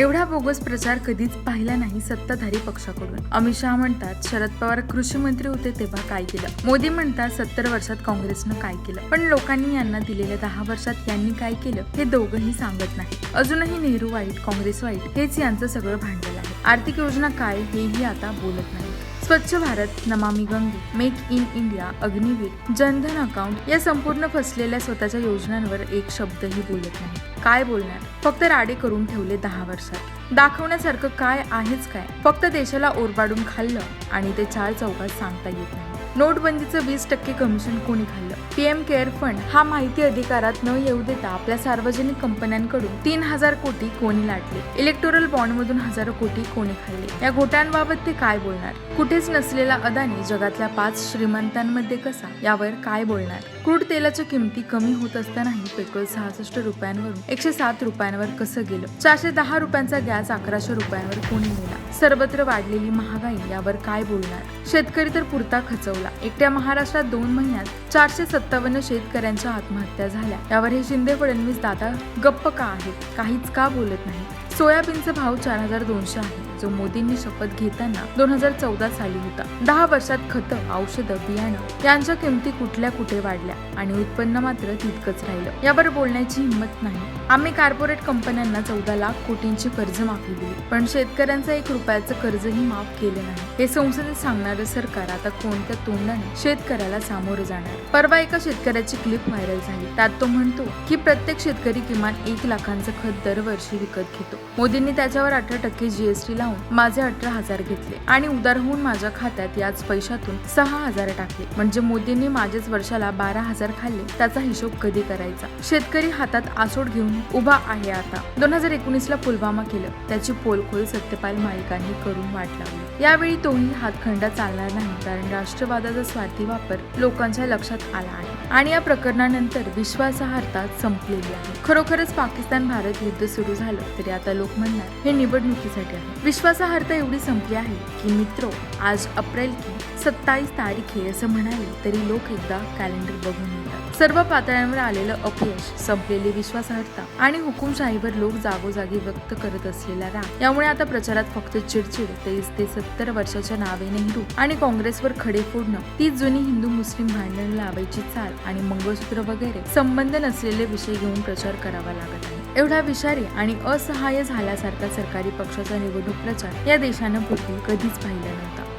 एवढा बोगस प्रचार कधीच पाहिला नाही सत्ताधारी पक्षाकडून. अमित शहा म्हणतात शरद पवार कृषी मंत्री होते तेव्हा काय केलं? मोदी म्हणतात सत्तर वर्षात काँग्रेसनं काय केलं? पण लोकांनी यांना दिलेल्या दहा वर्षात यांनी काय केलं हे दोघंही सांगत नाही अजूनही नेहरू वाईट काँग्रेस वाईट हेच यांचं सगळं भांडवल आहे. आर्थिक योजना काय हेही आता बोलत नाही Swachh Bharat Namami Gange make in India Agniveer Jandhan account या संपूर्ण फसलेल्या स्वतःच्या योजनांवर एक शब्दही बोलत नाही काय बोलणार? फक्त राडे करून ठेवले दहा वर्षात. दाखवण्यासारखं काय आहेच काय? फक्त देशाला ओरबाडून खाल्लं आणि ते चार चौकात सांगता येत नाही. नोटबंदीचं वीस टक्के कमिशन कोणी खाल्लं? पीएम केअर फंड हा माहिती अधिकारात न येऊ देता आपल्या सार्वजनिक कंपन्यांकडून तीन हजार कोटी कोणी लाटले. इलेक्टोरल बॉन्ड मधून हजारो कोटी कोणी खाल्ले. या घोटांबाबत ते काय बोलणार? कुठेच नसलेला अदानी जगातल्या पाच श्रीमंतांमध्ये कसा? यावर काय बोलणार? क्रूड तेलाच्या किमती कमी होत असतानाही पेट्रोल सहासष्ट रुपयांवरून एकशे सात रुपयांवर कसं गेलं? चारशे दहा रुपयांचा गॅस अकराशे रुपयांवर कोणी नेला? सर्वत्र वाढलेली महागाई यावर काय बोलणार? शेतकरी तर पुरता खचवला. एकट्या महाराष्ट्रात दोन महिन्यात चारशे सत्तावन्न शेतकऱ्यांच्या आत्महत्या झाल्या. यावर हे शिंदे फडणवीस दादा गप्प का आहेत? काहीच का बोलत नाही सोयाबीनचा भाव चार हजार दोनशे आहे जो मोदींनी शपथ घेताना दोन हजार चौदा साली होता. दहा वर्षात खतं औषधं बियाणं यांच्या किमती कुठल्या कुठे वाढल्या आणि उत्पन्न मात्र तितकंच राहिलं. यावर बोलण्याची हिंमत नाही. आम्ही कार्पोरेट कंपन्यांना चौदा लाख कोटींची कर्ज माफी दिली. पण शेतकऱ्यांचं एक रुपयाचं कर्जही माफ केलं नाही. हे संसदेत सांगणारं सरकार आता कोणत्या तोंडाने शेतकऱ्याला सामोरं जाणार? परवा एका शेतकऱ्याची क्लिप व्हायरल झाली. त्यात तो म्हणतो की प्रत्येक शेतकरी किमान एक लाखांचं खत दरवर्षी विकत घेतो. मोदींनी त्याच्यावर अठरा टक्के जीएसटी लावून माझे अठरा हजार घेतले आणि उदार होऊन माझ्या खात्यात याच पैशातून सहा हजार टाकले. म्हणजे मोदींनी माझेच वर्षाला बारा हजार खाल्ले त्याचा हिशोब कधी करायचा? शेतकरी हातात आसोड घेऊन उभा आहे आता. दोन हजार एकोणीस ला पुलवामा केलं. त्याची पोलखोल सत्यपाल मालिकांनी करून वाट लावली. यावेळी तोही हातखंडा चालणार नाही कारण राष्ट्रवादाचा स्वार्थी वापर लोकांच्या लक्षात आला आहे. आणि या प्रकरणानंतर विश्वासार्हता संपलेली आहे. खरोखरच पाकिस्तान भारत युद्ध सुरू झालं तरी आता लोक म्हणणार हे निवडणुकीसाठी आहे. विश्वासार्हता एवढी संपली आहे की मित्रो आज अप्रिल की सत्तावीस तारीख आहे असं म्हणाले तरी लोक एकदा कॅलेंडर बघून येतात. सर्व पातळ्यांवर आलेलं अपयश संपलेली विश्वासार्हता आणि हुकुमशाहीवर लोक जागोजागी व्यक्त करत असलेला राग यामुळे आता प्रचारात फक्त चिडचिड तेच ते सत्तर वर्षाच्या नावे नेहरू आणि काँग्रेसवर खडे फोडणं तीच जुनी हिंदू मुस्लिम भांडण लावायची चाल आणि मंगळसूत्र वगैरे संबंध नसलेले विषय घेऊन प्रचार करावा लागत आहे. एवढा विषारी आणि असहाय्य झाल्यासारखा सरकारी पक्षाचा निवडणूक प्रचार या देशानं पूर्वी कधीच पाहिला नव्हता.